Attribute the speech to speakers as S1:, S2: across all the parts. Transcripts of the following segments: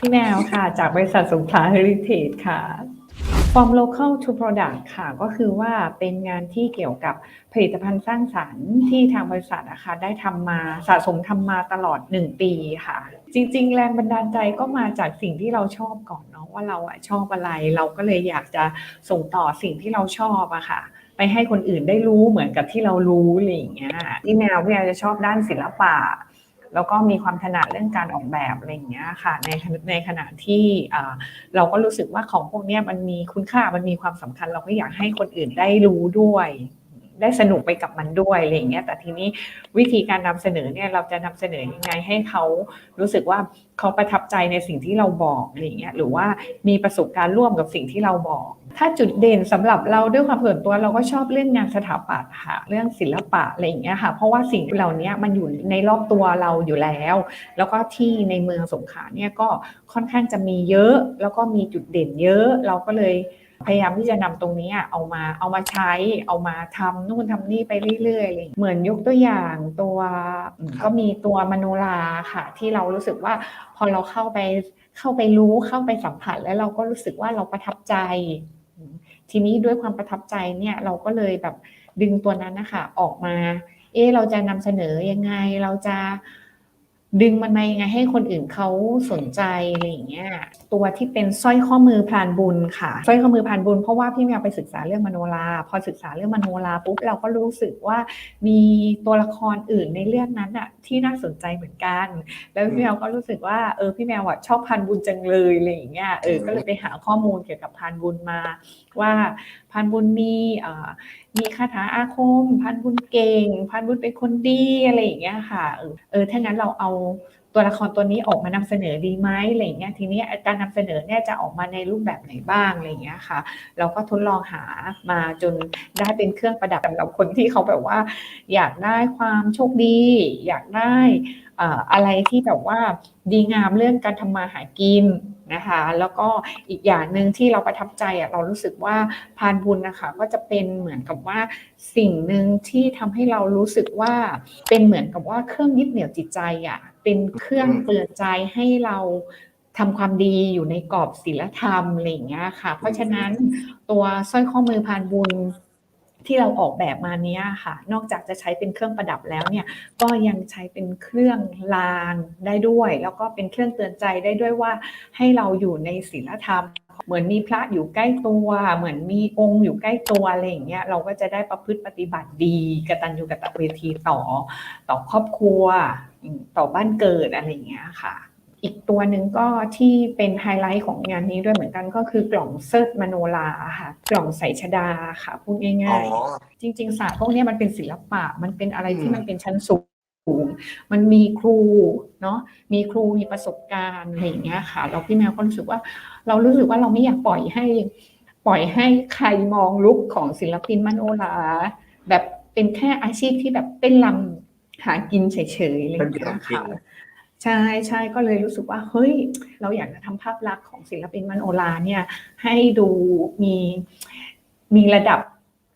S1: พี่แมวค่ะ จากบริษัทสงขลาเฮริเทจค่ะ From local to product ค่ะ ก็คือว่าเป็นงานที่เกี่ยวกับผลิตภัณฑ์สร้างสรรค์ที่ทางบริษัทนะคะได้ทำมาสะสมทำมาตลอด 1 ปีค่ะ จริง ๆ แรงบันดาลใจก็มาจากสิ่งที่เราชอบก่อนเนาะว่าเราอะชอบอะไร เราก็เลยอยากจะส่งต่อสิ่งที่เราชอบอะค่ะ ไปให้คนอื่นได้รู้เหมือนกับที่เรารู้อะไรอย่างเงี้ยพี่แมวพี่แมวจะชอบด้านศิลปะ แล้วก็มีความถนัดเรื่องการออกแบบอะไรอย่างเงี้ยค่ะในในขณะที่เราก็รู้สึกว่าของพวกนี้มันมีคุณค่ามันมีความสำคัญ เราก็อยากให้คนอื่นได้รู้ด้วย ได้สนุกไปกับมันด้วยอะไรอย่างเงี้ยแต่ทีนี้วิธีการนำเสนอเนี่ยเราจะนำเสนอยังไงให้เขารู้สึกว่าเขาประทับใจในสิ่งที่เราบอกอะไรอย่างเงี้ยหรือว่ามีประสบการณ์ร่วมกับสิ่งที่เราบอก ถ้าจุดเด่นสำหรับเราด้วยความส่วนตัวเราก็ชอบเรื่องงานสถาปัตย์ค่ะ เรื่องศิลปะอะไรอย่างเงี้ยค่ะ เพราะว่าสิ่งเหล่านี้มันอยู่ในรอบตัวเราอยู่แล้ว แล้วก็ที่ในเมืองสงขลาเนี่ยก็ค่อนข้างจะมีเยอะ แล้วก็มีจุดเด่นเยอะ เราก็เลยพยายามที่จะนำตรงนี้เอามาเอามาใช้เอามาทำนู่นทำนี่ไปเรื่อยๆเลยเหมือนยกตัวอย่างตัวก็มีตัวมโนราค่ะ ที่เรารู้สึกว่าพอเราเข้าไปเข้าไปรู้เข้าไปสัมผัสแล้วเราก็รู้สึกว่าเราประทับใจ ทีนี้ด้วยความประทับใจเนี่ยเราก็เลยแบบดึงตัวนั้นนะคะออกมา เอ๊เราจะนำเสนอยังไงเราจะ ดึงมันมายังไงให้คนอื่นเขาสนใจอะไรอย่างเงี้ยตัวที่เป็นสร้อยข้อมือพรานบุญค่ะสร้อยข้อมือพรานบุญเพราะว่าพี่แมวไปศึกษาเรื่องมโนราพอศึกษาเรื่องมโนราปุ๊บเราก็รู้สึกว่ามีตัวละครอื่นในเรื่องนั้นอะที่น่าสนใจเหมือนกัน แล้วพี่แมวก็รู้สึกว่าเออพี่แมวอะชอบพรานบุญจังเลยอะไรอย่างเงี้ยเออก็เลยไปหาข้อมูลเกี่ยวกับพรานบุญมา ว่าพรานบุญมีอ่อ มีคาถาอาคม พันบุญเก่ง พันบุญเป็นคนดีอะไรอย่างเงี้ยค่ะ เออ เออถ้างั้นเราเอา ตัวละครตัวนี้ออกมานำเสนอดีไหมอะไรเงี้ยทีนี้การนำเสนอเนี่ยจะออกมาในรูปแบบไหนบ้างอะไรเงี้ยค่ะ เราก็ทดลองหามาจนได้เป็นเครื่องประดับสำหรับคนที่เขาแบบว่า อยากได้ความโชคดี อยากได้อะไรที่แบบว่าดีงามเรื่องการทำมาหากินนะคะ แล้วก็อีกอย่างหนึ่งที่เราประทับใจอะเรารู้สึกว่าพานบุญนะคะก็จะเป็นเหมือนกับว่าสิ่งหนึ่งที่ทำให้เรารู้สึกว่าเป็นเหมือนกับว่าเครื่องยึดเหนี่ยวจิตใจอะ เป็นเครื่องเตือนใจให้เราทำความดีอยู่ในกรอบศีลธรรมอะไรอย่างเงี้ยค่ะ เพราะฉะนั้นตัวสร้อยข้อมือพานบุญ ที่เราออกแบบมาเนี้ยค่ะ นอกจากจะใช้เป็นเครื่องประดับแล้วเนี่ยก็ยังใช้เป็นเครื่องรางได้ด้วย แล้วก็เป็นเครื่องเตือนใจได้ด้วยว่า ให้เราอยู่ในศีลธรรม เหมือนมีพระอยู่ใกล้ตัว เหมือนมีองค์อยู่ใกล้ตัวอะไรอย่างเงี้ยเราก็จะได้ประพฤติปฏิบัติดีกตัญญูกตเวทีต่อ ต่อครอบครัว ต่อบ้านเกิดอะไรอย่างเงี้ยค่ะ อีกตัวหนึ่งก็ที่เป็นไฮไลท์ของงานนี้ด้วยเหมือนกันก็คือกล่องเซิร์ชมโนราค่ะกล่องใส่ชดาค่ะพูดง่ายๆ จริง ๆศาสตร์พวกนี้มันเป็นศิลปะมันเป็นอะไรที่มันเป็นชั้นสูงมันมีครูเนาะมีครูมีประสบการณ์อะไรอย่างเงี้ยค่ะ เราพี่แมวก็รู้สึกว่า เรารู้สึกว่าเราไม่อยากปล่อยให้ ปล่อยให้ใครมองลุกของศิลปินมโนราแบบเป็นแค่อาชีพที่แบบเต้นรำหากินเฉยๆอะไรอย่างเงี้ยค่ะ ใช่ใช่ก็เลยรู้สึกว่าเฮ้ย เราอยากจะทำภาพลักษณ์ของศิลปินมโนราเนี่ยให้ดูมีมีระดับ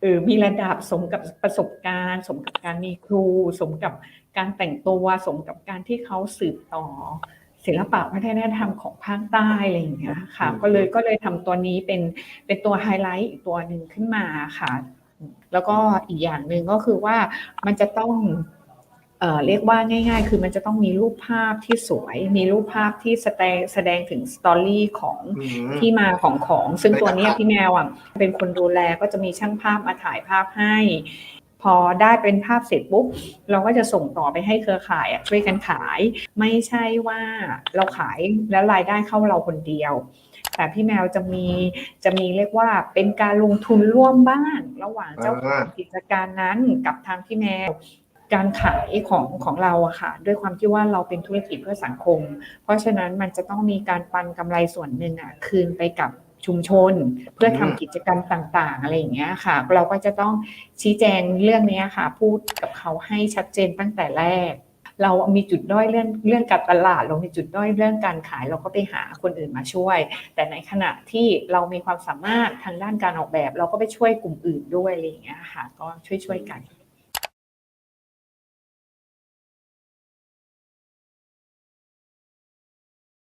S1: เออมีระดับสมกับประสบการณ์ สมกับการมีครู สมกับการแต่งตัวสมกับการที่เขาสืบต่อ ศิลปะวัฒนธรรมของภาคใต้อะไรอย่างเงี้ยค่ะ ก็เลยก็เลยทำตัวนี้เป็นเป็นตัวไฮไลท์อีกตัวหนึ่งขึ้นมาค่ะ แล้วก็อีกอย่างหนึ่งก็คือว่ามันจะต้อง เเรียกว่าง่าย ๆ คือมันจะต้องมีรูปภาพที่สวย มีรูปภาพที่แสดงแสดงถึงสตอรี่ของที่มาของของ ซึ่งตัวนี้พี่แมวอะเป็นคนดูแลก็จะมีช่างภาพมาถ่ายภาพให้ พอได้เป็นภาพเสร็จปุ๊บเราก็จะส่งต่อไปให้เครือข่ายช่วยกันขาย ไม่ใช่ว่าเราขายแล้วรายได้เข้าเราคนเดียวแต่พี่แมวจะมีจะมีเรียกว่าเป็นการลงทุนร่วมบ้างระหว่างเจ้าของกิจการนั้นกับทางพี่แมว การขายของของเราอะค่ะ ด้วยความที่ว่าเราเป็นธุรกิจเพื่อสังคม เพราะฉะนั้นมันจะต้องมีการปันกำไรส่วนหนึ่งอะคืนไปกับชุมชน เพื่อทำกิจกรรมต่างๆ อะไรอย่างเงี้ยค่ะ เราก็จะต้องชี้แจงเรื่องนี้ค่ะ พูดกับเขาให้ชัดเจนตั้งแต่แรก เรามีจุดด้อยเรื่องเรื่องการตลาด เรามีจุดด้อยเรื่องการขาย เราก็ไปหาคนอื่นมาช่วย แต่ในขณะที่เรามีความสามารถทางด้านการออกแบบ เราก็ไปช่วยกลุ่มอื่นด้วยอะไรอย่างเงี้ยค่ะ ก็ช่วยๆกัน